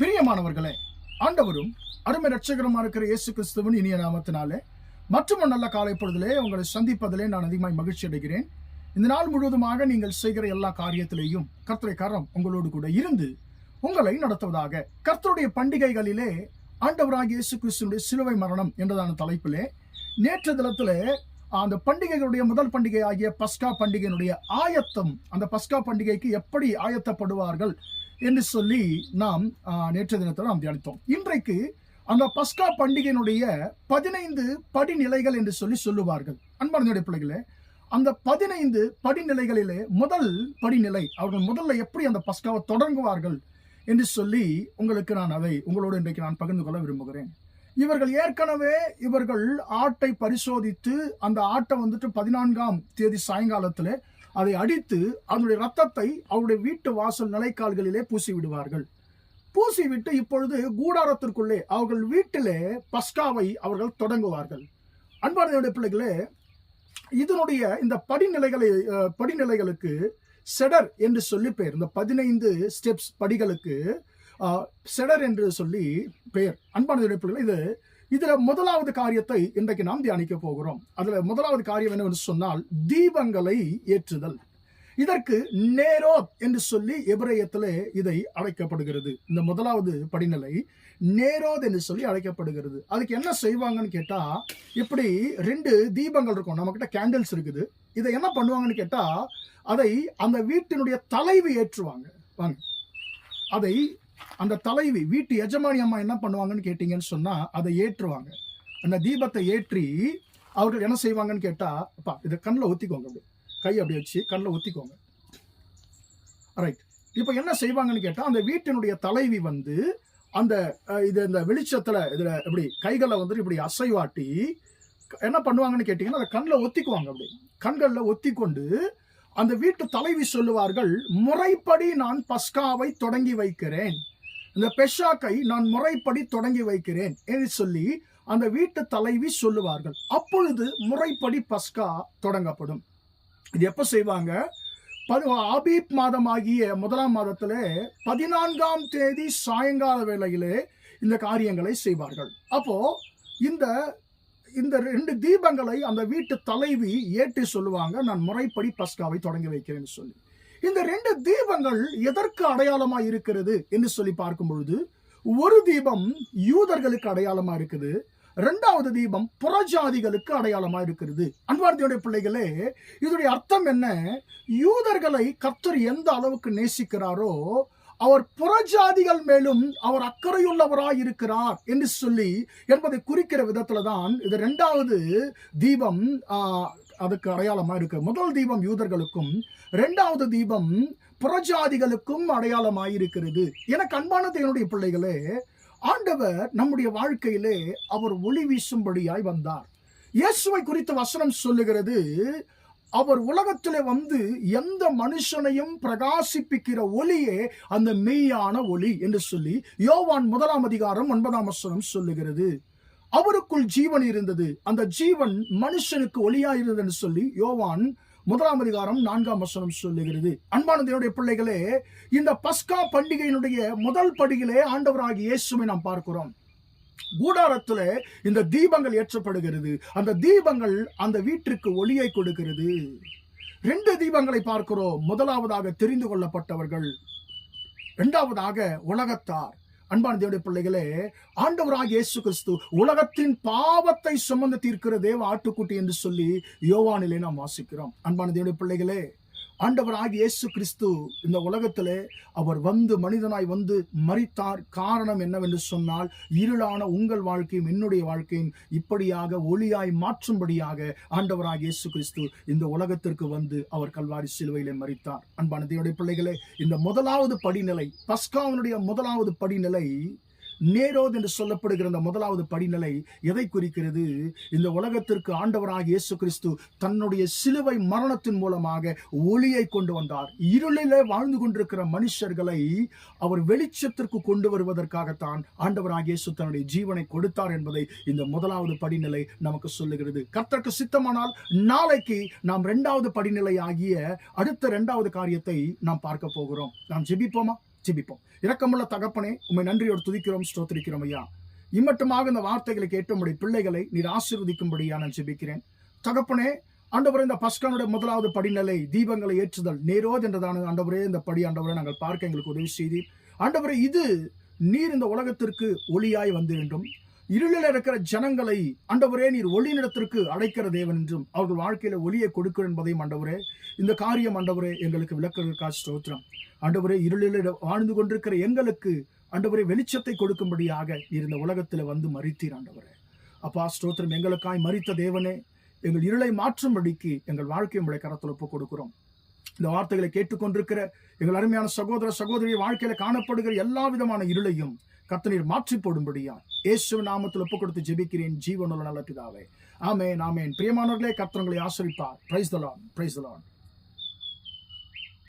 பிரியமானவர்களே ஆண்டவரும் அருமை ரட்சகரமா இருக்கிற இயேசு கிறிஸ்துவின் இனிய நாமத்தினாலே மற்றும் நல்ல காலை பொழுதிலே உங்களை சந்திப்பதிலே நான் அதிகமாய் மகிழ்ச்சி அடைகிறேன். இந்த நாள் முழுவதுமாக நீங்கள் செய்கிற எல்லா காரியத்திலேயும் கர்த்தரை கரம் உங்களோடு கூட இருந்து உங்களை நடத்துவதாக கர்த்தருடைய பண்டிகைகளிலே ஆண்டவராக இயேசு கிறிஸ்துனுடைய சிலுவை மரணம் என்றதான தலைப்பிலே நேற்று தினத்திலே அந்த பண்டிகைகளுடைய முதல் பண்டிகை ஆகிய பஸ்கா பண்டிகையினுடைய ஆயத்தம் அந்த பஸ்கா பண்டிகைக்கு எப்படி ஆயத்தப்படுவார்கள் என்று சொல்லி நாம் நேற்று தினத்தில் நாம் தியானித்தோம். இன்றைக்கு அந்த பஸ்கா பண்டிகையினுடைய பதினைந்து படிநிலைகள் என்று சொல்லி சொல்லுவார்கள். அன்பானதுடைய பிள்ளைகளே அந்த பதினைந்து படிநிலைகளிலே முதல் படிநிலை அவர்கள் முதல்ல எப்படி அந்த பஸ்காவை தொடங்குவார்கள் என்று சொல்லி உங்களுக்கு நான் அதை உங்களோடு இன்றைக்கு நான் பகிர்ந்து கொள்ள விரும்புகிறேன். இவர்கள் ஏற்கனவே இவர்கள் ஆட்டை பரிசோதித்து அந்த ஆட்டை வந்துட்டு பதினான்காம் தேதி சாயங்காலத்தில் அதை அடித்து அதனுடைய ரத்தத்தை அவருடைய வீட்டு வாசல் நிலைக்கால்களிலே பூசி விடுவார்கள் பூசி விட்டு இப்பொழுது கூடாரத்திற்குள்ளே அவர்கள் வீட்டிலே பஸ்காவை அவர்கள் தொடங்குவார்கள். அன்பான பிள்ளைகளே இதனுடைய இந்த படிநிலைகளை படிநிலைகளுக்கு செடர் என்று சொல்லி பெயர். இந்த பதினைந்து ஸ்டெப்ஸ் படிகளுக்கு செடர் என்று சொல்லி பெயர். அன்பான பிள்ளைகள் இது இதுல முதலாவது காரியத்தை இன்றைக்கு நாம் தியானிக்க போகிறோம். அதுல முதலாவது காரியம் என்னவென்று சொன்னால் தீபங்களை ஏற்றுதல். இதற்கு நேரோத் என்று சொல்லி எபிரேயத்திலே இதை அழைக்கப்படுகிறது. இந்த முதலாவது படிநிலை நேரோத் என்று சொல்லி அழைக்கப்படுகிறது. அதுக்கு என்ன செய்வாங்கன்னு கேட்டா இப்படி ரெண்டு தீபங்கள் இருக்கும். நம்ம கிட்ட கேண்டில்ஸ் இருக்குது. இதை என்ன பண்ணுவாங்கன்னு கேட்டா அதை அந்த வீட்டினுடைய தலைவி ஏற்றுவாங்க. வாங்க. அதை அந்த தலைவி வீட்டு எஜமானி அம்மா என்ன பண்ணுவாங்கன்னு கேட்டீங்கன்னு சொன்னா அதை ஏற்றுவாங்க. அந்த தீபத்தை ஏற்றி அவர்கள் என்ன செய்வாங்கன்னு கேட்டா அப்பா இதை கண்ணில் ஒத்திக்கோங்க அப்படி. கை அப்படி வச்சு கண்ணில் ஒத்திக்கோங்க ரைட் இப்போ என்ன செய்வாங்கன்னு கேட்டா அந்த வீட்டினுடைய தலைவி வந்து அந்த இது இந்த வெளிச்சத்துல இதுல இப்படி கைகளை வந்துட்டு இப்படி அசைவாட்டி என்ன பண்ணுவாங்கன்னு கேட்டிங்கன்னா அதை கண்ணில் ஒத்திக்குவாங்க அப்படி. கண்களில் ஒத்தி கொண்டு அந்த வீட்டு தலைவி சொல்லுவார்கள் முறைப்படி நான் பஸ்காவை தொடங்கி வைக்கிறேன். இந்த பெஷாக்கை நான் முறைப்படி தொடங்கி வைக்கிறேன் என்று சொல்லி அந்த வீட்டு தலைவி சொல்லுவார்கள். அப்பொழுது முறைப்படி பஸ்கா தொடங்கப்படும். இது எப்ப செய்வாங்க? பது ஆபீப் மாதமாகிய முதலாம் மாதத்துல பதினான்காம் தேதி சாயங்கால வேளையிலே இந்த காரியங்களை செய்வார்கள். அப்போ இந்த இந்த ரெண்டு தீபங்களை அந்த வீட்டு தலைவி ஏற்றி சொல்லுவாங்க. நான் முறைப்படி பஸ்காவை தொடங்கி வைக்கிறேன்னு சொல்லி. இந்த ரெண்டு தீபங்கள் எதற்கு அடையாளமா இருக்கிறது என்று சொல்லி பார்க்கும் பொழுது ஒரு தீபம் யூதர்களுக்கு அடையாளமா இருக்குது இரண்டாவது தீபம் புறஜாதிகளுக்கு அடையாளமா இருக்கிறது. அன்பார்த்தியுடைய பிள்ளைகளே இதனுடைய அர்த்தம் என்ன? யூதர்களை கர்த்தர் எந்த அளவுக்கு நேசிக்கிறாரோ அவர் புறஜாதிகள் மேலும் அவர் அக்கறையுள்ளவராய் இருக்கிறார் என்று சொல்லி என்பதை குறிக்கிற விதத்துல தான் இது ரெண்டாவது தீபம் அதுக்கு அடையாளமா இருக்கு. முதல் தீபம் யூதர்களுக்கும் ரெண்டாவது தீபம் புறஜாதிகளுக்கும் அடையாளமாயிருக்கிறது. எனக்கு அன்பான தேவனுடைய பிள்ளைகளே ஆண்டவர் நம்முடைய வாழ்க்கையிலே அவர் ஒளி வீசும்படியாய் வந்தார். இயேசுவை குறித்த வசனம் சொல்லுகிறது அவர் உலகத்திலே வந்து எந்த மனுஷனையும் பிரகாசிப்பிக்கிற ஒளியே அந்த மெய்யான ஒளி என்று சொல்லி யோவான் முதலாம் அதிகாரம் ஒன்பதாம் வசனம் சொல்லுகிறது. அவருக்குள் ஜீவன் இருந்தது. அந்த ஜீவன் மனுஷனுக்கு ஒளியா இருந்தது என்று சொல்லி யோவான் முதலாம் அதிகாரம் நான்காம் வசனம் சொல்லுகிறது. அன்பான பிள்ளைகளே இந்த பஸ்கா பண்டிகையினுடைய முதல் படியிலே ஆண்டவராகி இயேசுவை நாம் பார்க்கிறோம். கூடாரத்துல இந்த தீபங்கள் ஏற்றப்படுகிறது. அந்த தீபங்கள் அந்த வீட்டிற்கு ஒளியை கொடுக்கிறது. ரெண்டு தீபங்களை பார்க்கிறோம். முதலாவதாக தெரிந்து கொள்ளப்பட்டவர்கள். இரண்டாவதாக உலகத்தார். அன்பான தேவடைய பிள்ளைகளே ஆண்டவராக இயேசு கிறிஸ்து உலகத்தின் பாவத்தை சுமந்து தீர்க்கிற தேவ ஆட்டுக்குட்டி என்று சொல்லி யோவானிலே நாம் வாசிக்கிறோம். அன்பான தேவடைய பிள்ளைகளே ஆண்டவராகிய இயேசு கிறிஸ்து இந்த உலகத்திலே அவர் வந்து மனிதனாய் வந்து மறித்தார் காரணம் என்னவென்று சொன்னால் இருளான உங்கள் வாழ்க்கையும் என்னுடைய வாழ்க்கையும் இப்படியாக ஒளியாய் மாற்றும்படியாக ஆண்டவராகிய இயேசு கிறிஸ்து இந்த உலகத்திற்கு வந்து அவர் கல்வாரி சிலுவையிலே மறித்தார் அன்பான பிள்ளைகளே இந்த முதலாவது படிநிலை பஸ்காவினுடைய முதலாவது படிநிலை நேரோத் என்று சொல்லப்படுகிற இந்த முதலாவது படிநிலை எதை குறிக்கிறது? இந்த உலகத்திற்கு ஆண்டவராக இயேசு கிறிஸ்து தன்னுடைய சிலுவை மரணத்தின் மூலமாக ஒளியை கொண்டு வந்தார். இருளிலே வாழ்ந்து கொண்டிருக்கிற மனுஷர்களை அவர் வெளிச்சத்திற்கு கொண்டு வருவதற்காகத்தான் ஆண்டவராக இயேசு தன்னுடைய ஜீவனை கொடுத்தார் என்பதை இந்த முதலாவது படிநிலை நமக்கு சொல்லுகிறது. கர்த்தருக்கு சித்தமானால் நாளைக்கு நாம் இரண்டாவது படிநிலை ஆகிய அடுத்த இரண்டாவது காரியத்தை நாம் பார்க்க போகிறோம். நாம் ஜெபிப்போமா? ஜிபிப்போம். இரக்கமுள்ள தகப்பனே உம்மை நன்றியோடு துதிக்கிறோம் ஸ்தோத்திரிக்கிறோம் ஐயா. இம்மட்டுமாக இந்த வார்த்தைகளை கேட்டும்படி பிள்ளைகளை நீர் ஆசீர்வதிக்கும்படியா நான் ஜெபிக்கிறேன். தகப்பனே ஆண்டவரே இந்த பஸ்கானுடைய முதலாவது படிநிலை தீபங்களை ஏற்றுதல். நேரோது என்றதான ஆண்டவரே இந்த படி ஆண்டவரை நாங்கள் பார்க்க எங்களுக்கு உதவி செய்தி ஆண்டவரே இது நீர் இந்த உலகத்திற்கு ஒளியாய் வந்து வேண்டும் இருளில் இருக்கிற ஜனங்களை ஆண்டவரே நீர் ஒளியினிடத்திற்கு அழைக்கிற தேவன் என்றும் அவர்கள் வாழ்க்கையில ஒளியை கொடுக்கிற என்பதையும் ஆண்டவரே இந்த காரியம் ஆண்டவரே எங்களுக்கு விளக்குவதற்காக ஸ்தோத்திரம். ஆண்டவரே இருளில் வாழ்ந்து கொண்டிருக்கிற எங்களுக்கு ஆண்டவரே வெளிச்சத்தை கொடுக்கும்படியாக நீர் இந்த உலகத்தில் வந்து மறித்தீர் ஆண்டவரே. அப்பா ஸ்தோத்திரம் எங்களுக்காய் மறித்த தேவனே எங்கள் இருளை மாற்றும்படிக்கு எங்கள் வாழ்க்கை உடைய கரத்தில் ஒப்புக் கொடுக்கிறோம். இந்த வார்த்தைகளை கேட்டுக்கொண்டிருக்கிற எங்கள் அருமையான சகோதர சகோதரி வாழ்க்கையில காணப்படுகிற எல்லா விதமான இருளையும் கத்தனீர் மாற்றி போடும்படியா இயேசு நாமத்தில் ஒப்புக் கொடுத்து ஜெபிக்கிறேன். ஜீவனுள்ள நல்ல பிதாவே. ஆமே நாமேன் பிரியமானவர்களே கத்தனங்களை ஆசிரிப்பார். Price தலான் price தலான்